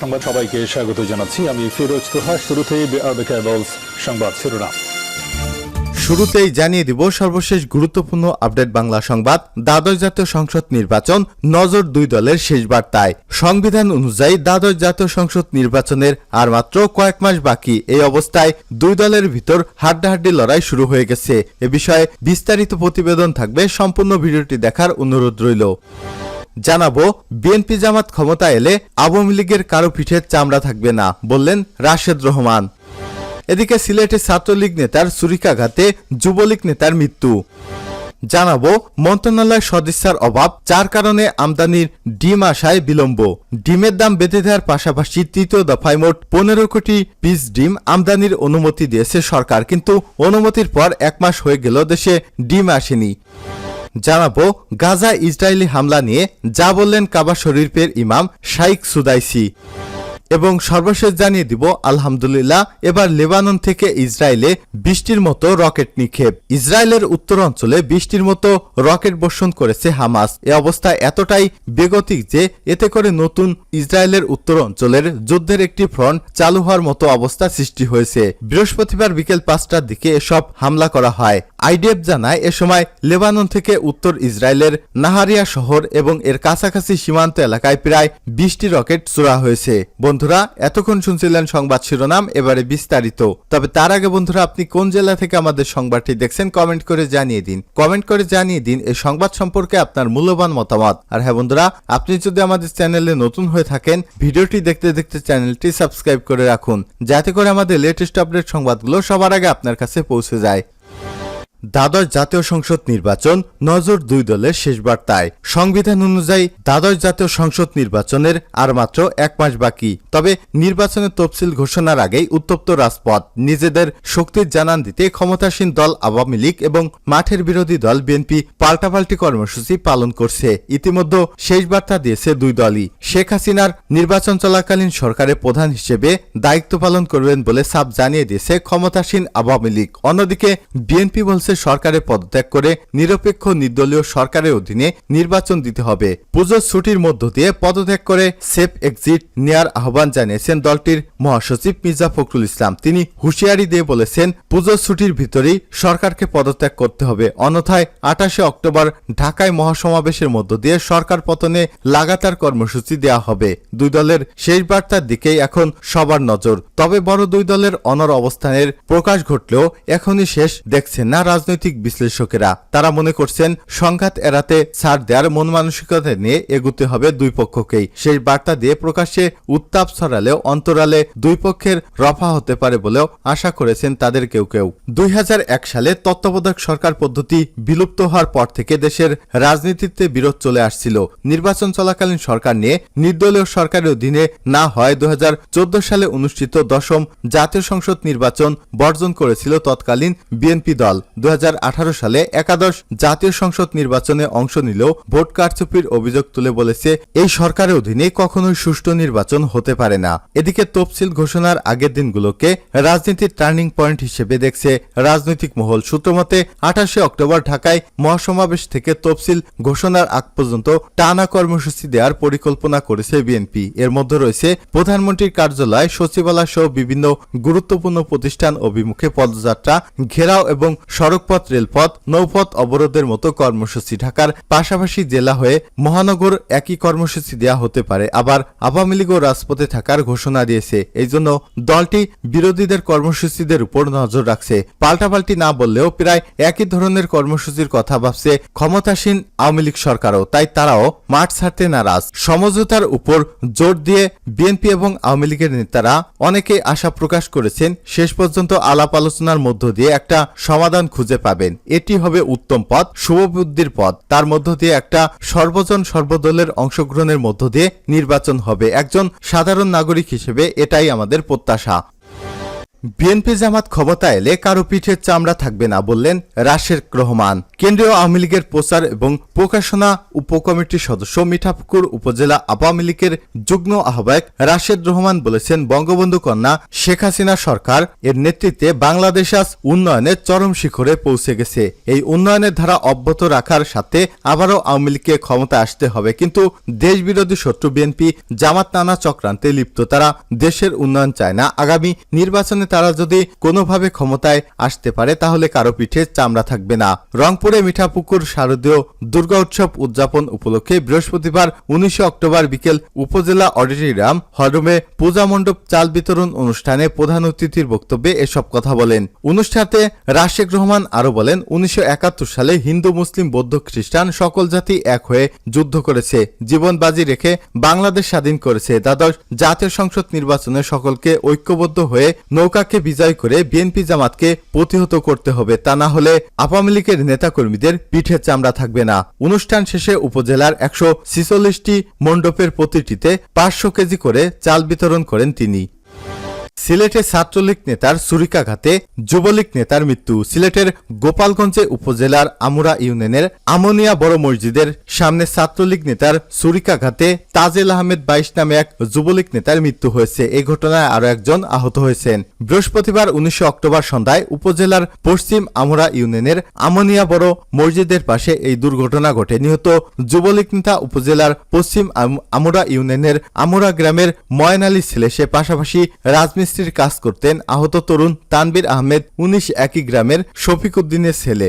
সংবাদ সবাইকে স্বাগত জানাচ্ছি। আমি ফিরোজ তোহা। শুরুতেই সংবাদ শিরোনাম। শুরুতেই জানিয়ে দিব সর্বশেষ গুরুত্বপূর্ণ আপডেট বাংলা সংবাদ। দ্বাদশ জাতীয় সংসদ নির্বাচন নজর দুই দলের শেষ বার্তায়। সংবিধান অনুযায়ী দ্বাদশ জাতীয় সংসদ নির্বাচনের আর মাত্র কয়েক মাস বাকি। এই অবস্থায় দুই দলের ভিতর হাড্ডাহাড্ডি লড়াই শুরু হয়ে গেছে। এ বিষয়ে বিস্তারিত প্রতিবেদন থাকবে। সম্পূর্ণ ভিডিওটি দেখার অনুরোধ রইল। জানাব, বিএনপি জামাত ক্ষমতা এলে আওয়ামী লীগের কারও পিঠের চামড়া থাকবে না, বললেন রাশেদ রহমান। এদিকে সিলেটে ছাত্রলীগ নেতার ছুরিকাঘাতে যুবলীগ নেতার মৃত্যু। জানাব, মন্ত্রণালয় সদস্যার অভাব, যার কারণে আমদানির ডিম আসায় বিলম্ব। ডিমের দাম বেঁধে দেওয়ার পাশাপাশি তৃতীয় দফায় মোট পনেরো কোটি পিস ডিম আমদানির অনুমতি দিয়েছে সরকার, কিন্তু অনুমতির পর এক মাস হয়ে গেল দেশে ডিম আসেনি। জানাব গাজা ইসরায়েলি হামলা নিয়ে যা বললেন কাবা শরীফের ইমাম শাইক সুদাইসি। এবং সর্বশেষ জানিয়ে দিব, আলহামদুলিল্লাহ, এবার লেবানন থেকে ইসরায়েলে বৃষ্টির মতো রকেট নিক্ষেপ। ইসরায়েলের উত্তর অঞ্চলে বৃষ্টির মতো রকেট বর্ষণ করেছে হামাস। এ অবস্থা এতটাই বেগতিক যে এতে করে নতুন ইসরায়েলের উত্তর অঞ্চলের যুদ্ধের একটি ফ্রন্ট চালু হওয়ার মতো অবস্থা সৃষ্টি হয়েছে। বৃহস্পতিবার বিকেল পাঁচটার দিকে এসব হামলা করা হয়। আইডিএফ জানায়, এ সময় লেবানন থেকে উত্তর ইসরায়েলের নাহারিয়া শহর এবং এর কাছাকাছি সীমান্ত এলাকায় প্রায় বিশটি রকেট ছোড়া হয়েছে। বন্ধুরা, এতক্ষণ শুনছিলেন সংবাদ শিরোনাম, এবারে বিস্তারিত। তবে তার আগে বন্ধুরা, আপনি কোন জেলা থেকে আমাদের সংবাদটি দেখছেন, কমেন্ট করে জানিয়ে দিন। কমেন্ট করে জানিয়ে দিন এই সংবাদ সম্পর্কে আপনার মূল্যবান মতামত। আর হ্যাঁ বন্ধুরা, আপনি যদি আমাদের চ্যানেলে নতুন হয়ে থাকেন, ভিডিওটি দেখতে দেখতে চ্যানেলটি সাবস্ক্রাইব করে রাখুন, যাতে করে আমাদের লেটেস্ট আপডেট সংবাদগুলো সবার আগে আপনার কাছে পৌঁছে যায়। দ্বাদশ জাতীয় সংসদ নির্বাচন নজর দুই দলের শেষ বার্তায়। সংবিধান অনুযায়ী দ্বাদশ জাতীয় সংসদ নির্বাচনের আর মাত্র এক মাস বাকি। তবে নির্বাচনের তফসিল ঘোষণার আগেই উত্তপ্ত রাজপথ। নিজেদের শক্তির জানান দিতে ক্ষমতাসীন দল আওয়ামী লীগ এবং মাঠের বিরোধী দল বিএনপি পাল্টাপাল্টি কর্মসূচি পালন করছে। ইতিমধ্যে শেষ বার্তা দিয়েছে দুই দলই। শেখ হাসিনার নির্বাচন চলাকালীন সরকারের প্রধান হিসেবে দায়িত্ব পালন করবেন বলে সাপ জানিয়ে দিয়েছে ক্ষমতাসীন আওয়ামী লীগ। অন্যদিকে বিএনপি বলছে সরকারের পদত্যাগ করে নিরপেক্ষ নির্দলীয় সরকারের অধীনে নির্বাচন দিতে হবে। পুজোর ছুটির মধ্য দিয়ে পদত্যাগ করে সেফ এক্সিট নেয়ার আহ্বান জানিয়েছেন দলটির মহাসচিব মির্জা ফখরুল ইসলাম। তিনি হুঁশিয়ারি দিয়ে বলেছেন, পুজোর ছুটির ভিতরেই সরকারকে পদত্যাগ করতে হবে। অন্যথায় আঠাশে অক্টোবর ঢাকায় মহাসমাবেশের মধ্য দিয়ে সরকার পতনে লাগাতার কর্মসূচি দেওয়া হবে। দুই দলের শেষ বার্তার দিকেই এখন সবার নজর। তবে বড় দুই দলের অনর অবস্থানের প্রকাশ ঘটলেও এখনই শেষ দেখছেন না রাজনৈতিক বিশ্লেষকেরা। তারা মনে করছেন, সংঘাত এড়াতে ছাড় দেওয়ার মন মানসিকতা নিয়ে এগুতে হবে দুই পক্ষকেই। সেই বার্তা দিয়ে প্রকাশ্যে উত্তাপ ছড়ালেও অন্তরালে দুই পক্ষের রফা হতে পারে বলেও আশা করেছেন তাদের কেউ কেউ। দুই হাজার এক সালে তত্ত্বাবধায়ক সরকার পদ্ধতি বিলুপ্ত হওয়ার পর থেকে দেশের রাজনীতিতে বিরোধ চলে আসছিল। নির্বাচন চলাকালীন সরকার নিয়ে নির্দলীয় সরকারের অধীনে না হয় দুই হাজার চোদ্দ সালে অনুষ্ঠিত দশম জাতীয় সংসদ নির্বাচন বর্জন করেছিল তৎকালীন বিএনপি দল। দু সালে একাদশ জাতীয় সংসদ নির্বাচনে অংশ নিলেও ভোট কারচুপির অভিযোগ তুলে বলেছে, এই সরকারের অধীনে কখনোই সুষ্ঠু নির্বাচন হতে পারে না। এদিকে তফসিল ঘোষণার আগের দিনগুলোকে রাজনীতির টার্নিং পয়েন্ট হিসেবে দেখছে রাজনৈতিক মহল। সূত্রমতে আঠাশে অক্টোবর ঢাকায় মহাসমাবেশ থেকে তফসিল ঘোষণার আগ পর্যন্ত টানা কর্মসূচি দেওয়ার পরিকল্পনা করেছে বিএনপি। এর মধ্যে রয়েছে, প্রধানমন্ত্রীর কার্যালয়, সচিবালয় সহ বিভিন্ন গুরুত্বপূর্ণ প্রতিষ্ঠান অভিমুখে পদযাত্রা, ঘেরাও এবং সড়কপথ, রেলপথ, নৌপথ অবরোধের মতো কর্মসূচি ঢাকার পাশাপাশি জেলা হয়ে মহানগর একই কর্মসূচি দেওয়া হতে পারে। আবার আওয়ামী লীগও রাজপথে থাকার ঘোষণা দিয়েছে। এই জন্য দলটি বিরোধীদের কর্মসূচিদের উপর নজর রাখছে। পাল্টাপাল্টি না বললেও প্রায় একই ধরনের কর্মসূচির কথা ভাবছে ক্ষমতাসীন আওয়ামী লীগ সরকারও। তাই তারাও মাঠ ছাড়তে নারাজ। সমঝোতার উপর জোর দিয়ে বিএনপি এবং আওয়ামী লীগের নেতারা অনেকে আশা প্রকাশ করেছেন, শেষ পর্যন্ত আলাপ আলোচনার মধ্য দিয়ে একটা সমাধান খুঁজে পাবেন। এটি হবে উত্তম পথ, শুভবুদ্ধির পথ। তার মধ্য দিয়ে একটা সর্বজন সর্বদলের অংশগ্রহণের মধ্য দিয়ে নির্বাচন হবে। একজন সাধারণ নাগরিক হিসেবে এটাই আমাদের প্রত্যাশা। বিএনপি জামাত ক্ষমতা এলে কারও পিঠের চামড়া থাকবে না বললেন রাশেদ রহমান। কেন্দ্রীয় আওয়ামী লীগের প্রচার এবং প্রকাশনা উপকমিটির সদস্য মিঠাপুকুর উপজেলা আওয়ামী লীগের যুগ্ম আহ্বায়ক রাশেদ রহমান বলেছেন, বঙ্গবন্ধু কন্যা শেখ হাসিনা সরকার এর নেতৃত্বে বাংলাদেশ আজ উন্নয়নের চরম শিখরে পৌঁছে গেছে। এই উন্নয়নের ধারা অব্যাহত রাখার সাথে আবারও আওয়ামী লীগকে ক্ষমতা আসতে হবে। কিন্তু দেশবিরোধী শত্রু বিএনপি, জামাত নানা চক্রান্তে লিপ্ত। তারা দেশের উন্নয়ন চায় না। আগামী নির্বাচনে তারা যদি কোনোভাবে ক্ষমতায় আসতে পারে, তাহলে কারও পিঠে চামড়া থাকবে না। রংপুরে মিঠাপুকুর শারদীয় দুর্গা উৎসব উদযাপন উপলক্ষে বৃহস্পতিবার উনিশে অক্টোবর বিকেল উপজেলা অডিটোরিয়াম হলরুমে পূজা মণ্ডপ, চাল বিতরণ অনুষ্ঠানে প্রধান অতিথির বক্তব্যে এসব কথা বলেন। অনুষ্ঠানে রাশেক রহমান আরও বলেন, উনিশশো একাত্তর সালে হিন্দু, মুসলিম, বৌদ্ধ, খ্রিস্টান সকল জাতি এক হয়ে যুদ্ধ করেছে। জীবন বাজি রেখে বাংলাদেশ স্বাধীন করেছে। দ্বাদশ জাতীয় সংসদ নির্বাচনে সকলকে ঐক্যবদ্ধ হয়ে নৌকাকে বিজয় করে বিএনপি জামাতকে প্রতিহত করতে হবে তা না হলে আওয়ামী লীগের নেতাকর্মীদের পিঠে চামড়া থাকবে না। অনুষ্ঠান শেষে উপজেলার একশো ছিচল্লিশটি মণ্ডপের প্রতিটিতে পাঁচশো কেজি করে চাল বিতরণ করেন তিনি। সিলেটে ছাত্রলীগ নেতার ছুরিকাঘাতে যুবলীগ নেতার মৃত্যু। সিলেটের গোপালগঞ্জে উপজেলার আমুরা ইউনিয়নের আমনিয়া বড় মসজিদের সামনে ছাত্রলীগ নেতার ছুরিকাঘাতে তাজেল আহমেদ বাইশ নামে এক যুবলীগ নেতার মৃত্যু হয়েছে। এই ঘটনায় আরও একজন আহত হয়েছেন। বৃহস্পতিবার উনিশে অক্টোবর সন্ধ্যায় উপজেলার পশ্চিম আমুরা ইউনিয়নের আমনিয়া বড় মসজিদের পাশে এই দুর্ঘটনা ঘটে। নিহত যুবলীগ নেতা উপজেলার পশ্চিম আম- আমুরা ইউনিয়নের আমুরা গ্রামের ময়ন আলী ছেলে সে পাশাপাশি রাজমিস্ত্রির কাজ করতেন আহত তরুণ তানবির আহমেদ উনিশ একই গ্রামের শফিক উদ্দিনের ছেলে।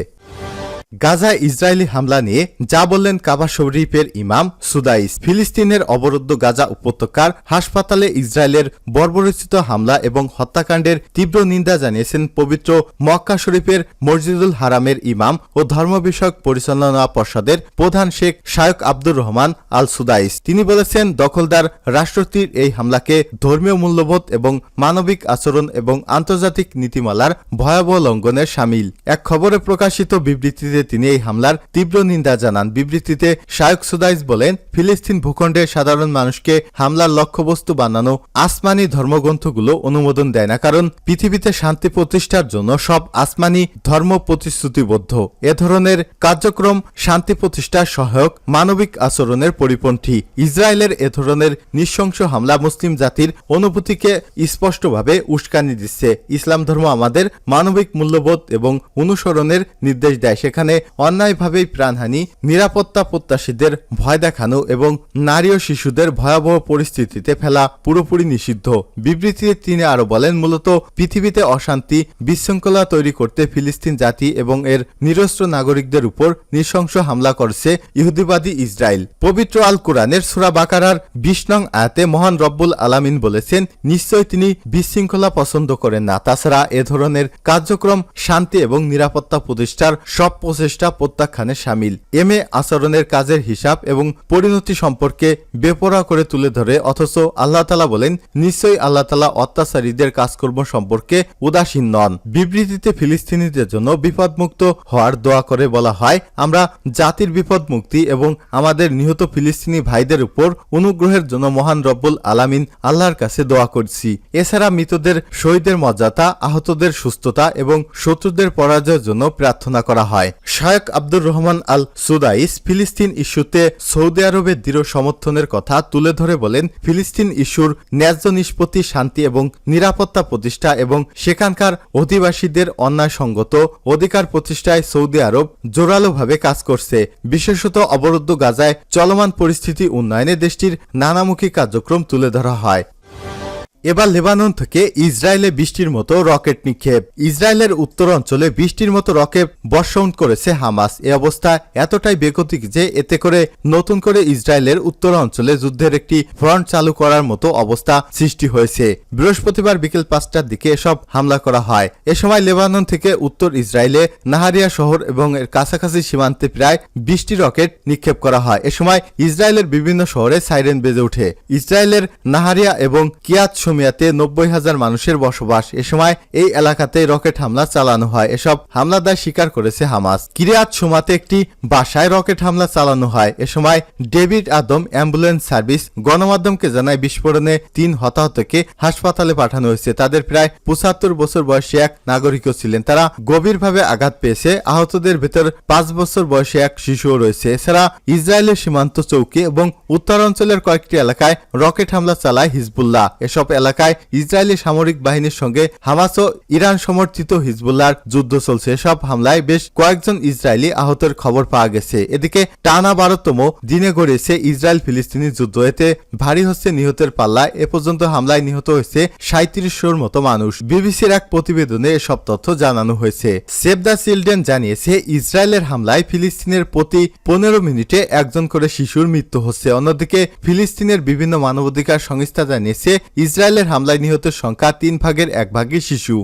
গাজায় ইসরায়েলি হামলা নিয়ে যা বললেন কাবা শরীফের ইমাম সুদাইস। ফিলিস্তিনের অবরুদ্ধ গাজা উপত্যকার হাসপাতালে ইসরায়েলের বর্বরচিত হামলা এবং হত্যাকাণ্ডের তীব্র নিন্দা জানিয়েছেন পবিত্র মক্কা শরীফের মসজিদুল হারামের ইমাম ও ধর্ম বিষয়ক পরিচালনা পর্ষদের প্রধান Sheikh Shaykh Abdur Rahman Al Sudais তিনি বলেছেন, দখলদার রাষ্ট্রটির এই হামলাকে ধর্মীয় মূল্যবোধ এবং মানবিক আচরণ এবং আন্তর্জাতিক নীতিমালার ভয়াবহ লঙ্ঘনের সামিল। এক খবরে প্রকাশিত বিবৃতিতে তিনি এই হামলার তীব্র নিন্দা জানান। বিবৃতিতে শায়ক সুদাইস বলেন, ফিলিস্তিন ভূখণ্ডে সাধারণ মানুষকে হামলার লক্ষ্যবস্তু বানানো আসমানি ধর্মগ্রন্থগুলো অনুমোদন দেয় না কারণ পৃথিবীতে শান্তি প্রতিষ্ঠার জন্য সব আসমানি ধর্ম প্রতিশ্রুতিবদ্ধ। এ ধরনের কার্যক্রম শান্তি প্রতিষ্ঠার সহায়ক মানবিক আচরণের পরিপন্থী। ইসরায়েলের এ ধরনের নৃশংস হামলা মুসলিম জাতির অনুভূতিকে স্পষ্টভাবে উস্কানি দিচ্ছে। ইসলাম ধর্ম আমাদের মানবিক মূল্যবোধ এবং অনুসরণের নির্দেশ দেয়। সেখানে অন্যায়ভাবেই প্রাণহানি, নিরাপত্তা প্রত্যাশীদের ভয় দেখানো এবং নারী ও শিশুদের ভয়াবহ পরিস্থিতিতে ফেলা পুরোপুরি নিষিদ্ধ। বিবৃতিতে তিনি আরও বলেন, মূলত পৃথিবীতে অশান্তি, বিশৃঙ্খলা তৈরি করতে ফিলিস্তিন জাতি এবং এর নিরস্ত্র নাগরিকদের উপর নৃশংস হামলা করছে ইহুদিবাদী ইসরায়েল। পবিত্র আল কোরআনের সুরা বাকারার বিশ নং আয়াতে মহান রব্বুল আলামিন বলেছেন, নিশ্চয় তিনি বিশৃঙ্খলা পছন্দ করেন না। তাছাড়া এ ধরনের কার্যক্রম শান্তি এবং নিরাপত্তা প্রতিষ্ঠার সব প্রচেষ্টা প্রত্যাখ্যানে সামিল। এম এ আচরণের কাজের হিসাব এবং পরিণতি সম্পর্কে বেপরা করে তুলে ধরে, অথচ আল্লাহ তালা বলেন, নিশ্চয়ই আল্লাহ তালা অত্যাচারীদের কাজকর্ম সম্পর্কে উদাসীন নন। বিবৃতিতে ফিলিস্তিনিদের জন্য বিপদমুক্ত হওয়ার দোয়া করে বলা হয়, আমরা জাতির বিপদ মুক্তি এবং আমাদের নিহত ফিলিস্তিনি ভাইদের উপর অনুগ্রহের জন্য মহান রব্বুল আলামিন আল্লাহর কাছে দোয়া করছি। এছাড়া মৃতদের শহীদের মর্যাদা, আহতদের সুস্থতা এবং শত্রুদের পরাজয়ের জন্য প্রার্থনা করা হয়। Shaykh Abdur Rahman Al Sudais ফিলিস্তিন ইস্যুতে সৌদি আরবের দৃঢ় সমর্থনের কথা তুলে ধরে বলেন, ফিলিস্তিন ইস্যুর ন্যায্য নিষ্পত্তি, শান্তি এবং নিরাপত্তা প্রতিষ্ঠা এবং সেখানকার অধিবাসীদের অন্যায়সঙ্গত অধিকার প্রতিষ্ঠায় সৌদি আরব জোরালোভাবে কাজ করছে। বিশেষত অবরুদ্ধ গাজায় চলমান পরিস্থিতি উন্নয়নে দেশটির নানামুখী কার্যক্রম তুলে ধরা হয়। এবার লেবানন থেকে ইসরায়েলে বৃষ্টির মতো রকেট নিক্ষেপ। ইসরায়েলের উত্তর অঞ্চলে বৃষ্টির মতো রকেট বর্ষণ করেছে হামাস। এ অবস্থা এতটাই বেগতিক যে এতে করে নতুন করে ইসরায়েলের উত্তর অঞ্চলে যুদ্ধের একটি ফ্রন্ট চালু করার মতো অবস্থা সৃষ্টি হয়েছে। বৃহস্পতিবার বিকেল পাঁচটার দিকে এসব হামলা করা হয়। এ সময় লেবানন থেকে উত্তর ইসরায়েলে নাহারিয়া শহর এবং এর কাছাকাছি সীমান্তে প্রায় বিশটি রকেট নিক্ষেপ করা হয়। এ সময় ইসরায়েলের বিভিন্ন শহরে সাইরেন বেজে ওঠে। ইসরায়েলের নাহারিয়া এবং কিয়াত মেসোপটেমিয়াতে নব্বই হাজার মানুষের বসবাস। এ সময় এই এলাকাতে রকেট হামলা চালানো হয়। এসব হামলাদার স্বীকার করেছে হামাস। কিরিয়াত সোমাতে একটি বাসায় রকেট হামলা চালানো হয়। এ সময় ডেভিড আদম অ্যাম্বুলেন্স সার্ভিস গণমাধ্যমকে জানায়, বিস্ফোরণে তিন হতাহতকে হাসপাতালে পাঠানো হয়েছে। তাদের প্রায় পঁচাত্তর বছর বয়সী এক নাগরিকও ছিলেন। তারা গভীরভাবে আঘাত পেয়েছে। আহতদের ভেতর পাঁচ বছর বয়সী এক শিশুও রয়েছে। এছাড়া ইসরায়েলের সীমান্ত চৌকি এবং উত্তরাঞ্চলের কয়েকটি এলাকায় রকেট হামলা চালায় হিজবুল্লাহ। এসব এলাকায় ইসরায়েলি সামরিক বাহিনীর সঙ্গে হামাস ও ইরান সমর্থিত হিজবুল্লাহর যুদ্ধ চলছে। এসব হামলায় বেশ কয়েকজন ইসরায়েলি আহতের খবর পাওয়া গেছে। এদিকে টানা বারোতম দিনে গড়িয়েছে ইসরায়েল ফিলিস্তিনি যুদ্ধ। এতে ভারী হচ্ছে নিহতের পাল্লায় এ পর্যন্ত হামলায় নিহত হয়েছে সাঁত্রিশশোর মতো মানুষ। বিবিসির এক প্রতিবেদনে এসব তথ্য জানানো হয়েছে। সেভ দ্য চিলড্রেন জানিয়েছে, ইসরায়েলের হামলায় ফিলিস্তিনের প্রতি পনেরো মিনিটে একজন করে শিশুর মৃত্যু হচ্ছে। অন্যদিকে ফিলিস্তিনের বিভিন্ন মানবাধিকার সংস্থা জানিয়েছে ইসরায়েলের হামলায় নিহতের সংখ্যা তিন ভাগের এক ভাগই শিশু।